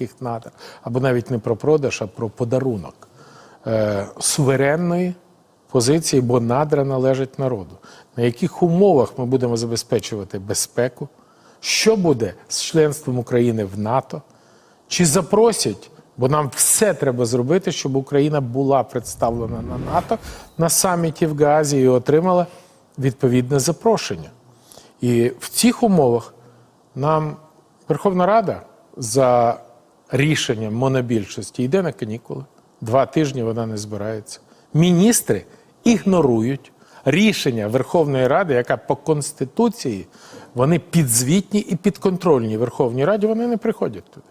їх надр, або навіть не про продаж, а про подарунок е, суверенної позиції, бо надра належать народу. На яких умовах ми будемо забезпечувати безпеку? Що буде з членством України в НАТО? Чи запросять? Бо нам все треба зробити, щоб Україна була представлена на НАТО на саміті в Гаазі і отримала відповідне запрошення. І в цих умовах нам Верховна Рада за рішенням монобільшості йде на канікули. Два тижні вона не збирається. Міністри ігнорують рішення Верховної Ради, яка по Конституції вони підзвітні і підконтрольні Верховній Раді, вони не приходять туди.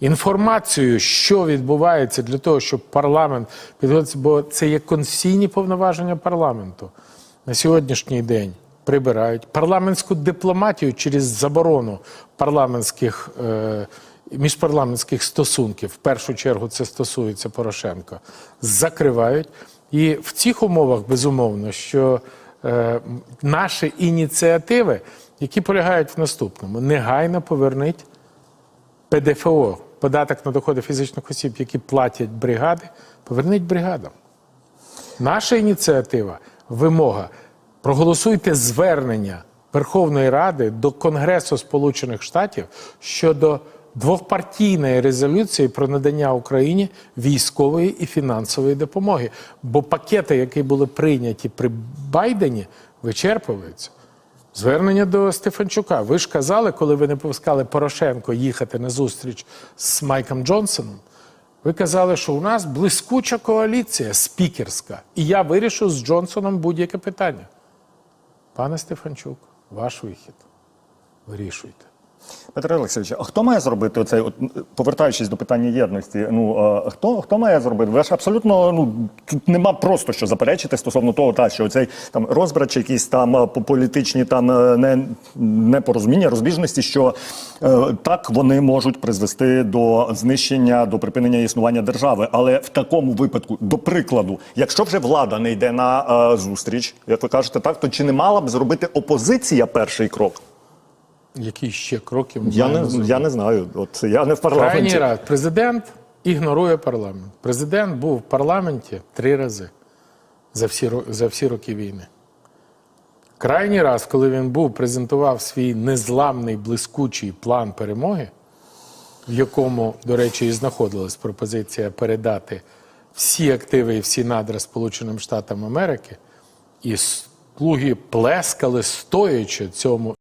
Інформацію, що відбувається для того, щоб парламент підготувався, бо це є конституційні повноваження парламенту на сьогоднішній день прибирають парламентську дипломатію через заборону парламентських е, міжпарламентських стосунків. В першу чергу це стосується Порошенка. Закривають. І в цих умовах, безумовно, що е, наші ініціативи, які полягають в наступному, негайно поверніть ПДФО, податок на доходи фізичних осіб, які платять бригади, поверніть бригадам. Наша ініціатива, вимога. Проголосуйте звернення Верховної Ради до Конгресу Сполучених Штатів щодо двопартійної резолюції про надання Україні військової і фінансової допомоги. Бо пакети, які були прийняті при Байдені, вичерпуються. Звернення до Стефанчука. Ви ж казали, коли ви не пускали Порошенко їхати на зустріч з Майком Джонсоном. Ви казали, що у нас блискуча коаліція спікерська, і я вирішу з Джонсоном будь-яке питання. Пане Стефанчук, ваш вихід. Вирішуйте. Петро Олексійович, а хто має зробити оцей, от, повертаючись до питання єдності, ну а, хто, хто має зробити? Ви ж абсолютно ну тут нема просто що заперечити стосовно того, та що цей там розбрач, якісь там по- політичні там е, не, непорозуміння, розбіжності, що е, так вони можуть призвести до знищення, до припинення існування держави. Але в такому випадку, до прикладу, якщо вже влада не йде на е, зустріч, як ви кажете, так то чи не мала б зробити опозиція перший крок? Які ще кроки ми Я маємо не, зробити? я не знаю. От я не в парламенті. Крайній раз. Президент ігнорує парламент. Президент був в парламенті три рази за всі, за всі роки війни. Крайній раз, коли він був, презентував свій незламний блискучий план перемоги, в якому, до речі, і знаходилась пропозиція передати всі активи і всі надра Сполученим Штатам Америки, і слуги плескали стоячи цьому